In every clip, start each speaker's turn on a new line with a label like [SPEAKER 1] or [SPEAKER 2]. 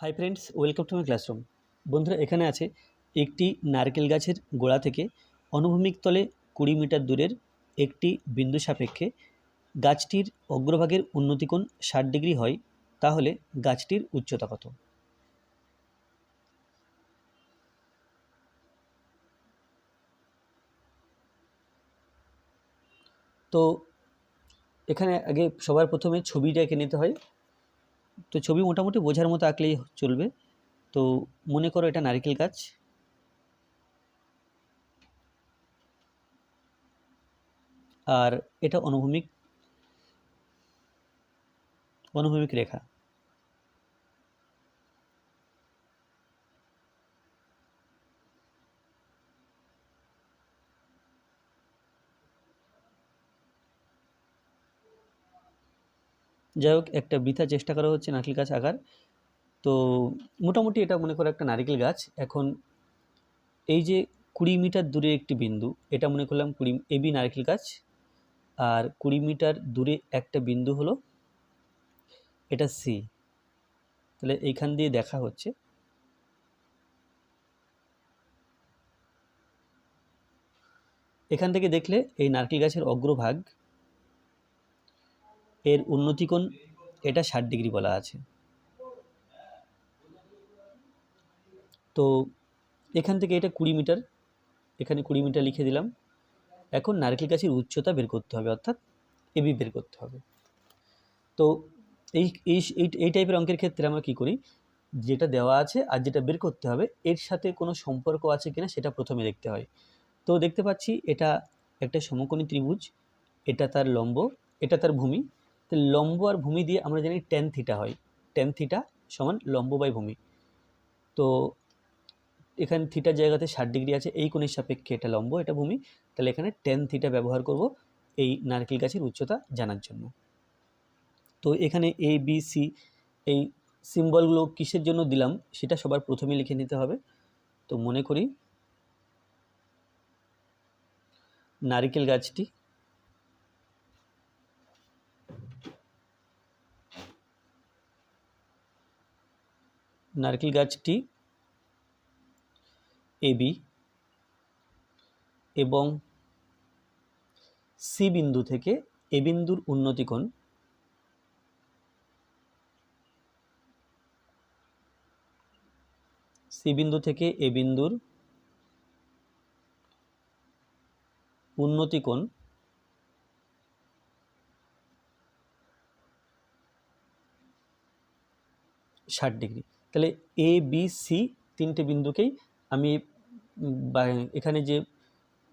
[SPEAKER 1] Hi friends welcome to my classroom বন্ধুরা, এখানে আছে একটি নারকেল গাছের গোড়া থেকে অনুভূমিক তলে কুড়ি মিটার দূরের একটি বিন্দু সাপেক্ষে গাছটির অগ্রভাগের উন্নতিকোণ ষাট ডিগ্রি হয়, তাহলে গাছটির উচ্চতা কত? তো এখানে আগে সবার প্রথমে ছবিটা এঁকে নিতে হয়। তো ছবি মোটামুটি বোঝার মতো আঁকলেই চলবে। তো মনে করো এটা নারিকেল গাছ। আর এটা অনুভূমিক অনুভূমিক রেখা। যাই হোক, একটা বৃথা চেষ্টা করা হচ্ছে নারকেল গাছ আঁকার তো মোটামুটি এটা মনে করো একটা নারকেল গাছ। এখন এই যে কুড়ি মিটার দূরে একটি বিন্দু, এটা মনে করলাম কুড়ি এবি নারকেল গাছ। আর কুড়ি মিটার দূরে একটা বিন্দু হলো এটা সি তাহলে এইখান দিয়ে দেখা হচ্ছে। এখান থেকে দেখলে এই নারকেল গাছের অগ্রভাগ এর উন্নতিকোণ এটা ষাট ডিগ্রি বলা আছে। তো এখান থেকে এটা কুড়ি মিটার, এখানে কুড়ি মিটার লিখে দিলাম। এখন নারকেল গাছের উচ্চতা বের করতে হবে, অর্থাৎ এবি বের করতে হবে। তো এই এই টাইপের অঙ্কের ক্ষেত্রে আমরা কী করি? যেটা দেওয়া আছে আর যেটা বের করতে হবে, এর সাথে কোনো সম্পর্ক আছে কিনা সেটা প্রথমে দেখতে হয়। তো দেখতে পাচ্ছি এটা একটা সমকোণী ত্রিভুজ, এটা তার লম্ব, এটা তার ভূমি তো লম্ব আর ভূমি দিয়ে আমরা জানি টেন থিটা হয়। টেন থিটা সমান লম্ব বাই ভূমি। তো এখানে থিটার জায়গাতে ষাট ডিগ্রি আছে, এই কোণের সাপেক্ষে এটা লম্ব, এটা ভূমি। তাহলে এখানে টেন থিটা ব্যবহার করব এই নারকেল গাছের উচ্চতা জানার জন্য। তো এখানে এ বি সি এই সিম্বলগুলো কিসের জন্য দিলাম সেটা সবার প্রথমে লিখে নিতে হবে। তো মনে করি নারিকেল গাছটি নারকেল গাছটি এবি এবং সি বিন্দু থেকে এ বিন্দুর উন্নতিকোণ সি বিন্দু থেকে এ বিন্দুর উন্নতিকোণ ষাট ডিগ্রি। তাহলে এ বি সি তিনটে বিন্দুকেই আমি এখানে যে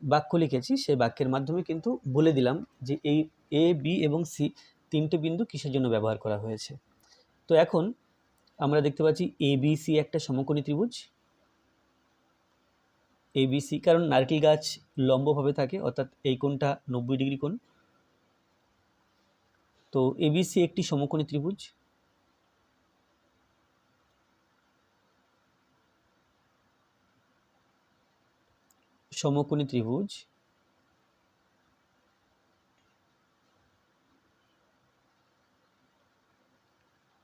[SPEAKER 1] বাক্য লিখেছি, সেই বাক্যের মাধ্যমে কিন্তু বলে দিলাম যে এই এ বি এবং সি তিনটে বিন্দু কিসের জন্য ব্যবহার করা হয়েছে। তো এখন আমরা দেখতে পাচ্ছি এ বি সি একটা সমকোণী ত্রিভুজ। এ বি সি কারণ নারকেল গাছ লম্বভাবে থাকে, অর্থাৎ এই কোণটা নব্বই ডিগ্রি কোণ। তো এবিসি একটি সমকোণী ত্রিভুজ। সমকোণী ত্রিভুজ।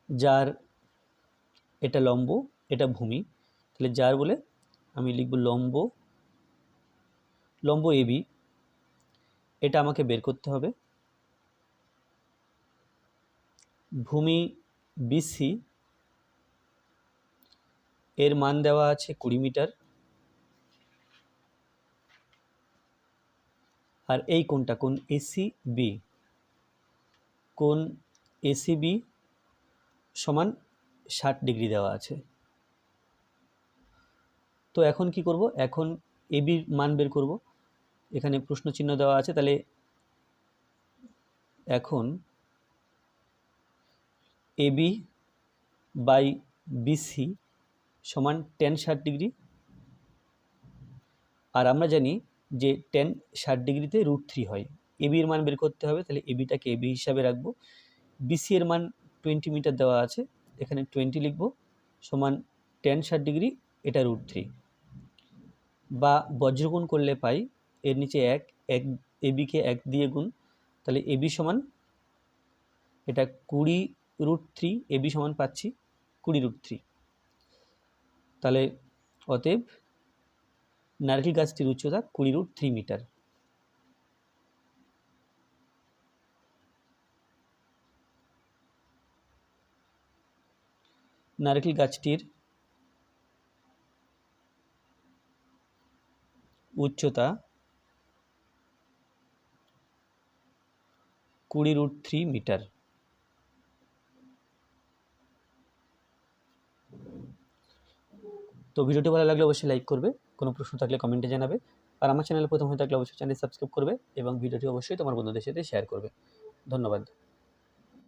[SPEAKER 1] যার এটা লম্ব, এটা ভূমি। তাহলে যার বলে আমি লিখব লম্ব লম্ব এবি এটা আমাকে বের করতে হবে। ভূমি বিসি এর মান দেওয়া আছে কুড়ি মিটার। আর এই কোনটা? কোন এসি বি কোন এসি বি সমান ষাট ডিগ্রি দেওয়া আছে। তো এখন কি করব? এখন এবির মান বের করব। এখানে প্রশ্ন চিহ্ন দেওয়া আছে। তাহলে এখন এবি বাই বিসি সমান টেন ষাট ডিগ্রি। আর আমরা জানি যে টেন ষাট ডিগ্রিতে রুট থ্রি হয়। এবি এর মান বের করতে হবে, তাহলে এবিটাকে এবি হিসাবে রাখব। বিসি এর মান টোয়েন্টি মিটার দেওয়া আছে, এখানে টোয়েন্টি লিখব, সমান টেন ষাট ডিগ্রি, এটা রুট থ্রি বা বজ্রগুণ করলে পাই, এর নিচে এক এক এবিকে এক দিয়ে গুণ, তাহলে এবি সমান, এটা কুড়ি রুট থ্রি এবি সমান পাচ্ছি কুড়ি রুট থ্রি তাহলে অতএব নারকেল গাছটির উচ্চতা কুড়ি রুট থ্রি মিটার নারকেল গাছটির উচ্চতা কুড়ি রুট থ্রি মিটার তো ভিডিওটি ভালো লাগলে অবশ্যই লাইক করবে। কোনো প্রশ্ন থাকলে কমেন্টে জানাবে। আর আমার চ্যানেলে প্রথম হয়ে থাকলে অবশ্যই চ্যানেল সাবস্ক্রাইব করবে এবং ভিডিওটি অবশ্যই তোমার বন্ধুদের সাথে শেয়ার করবে। ধন্যবাদ।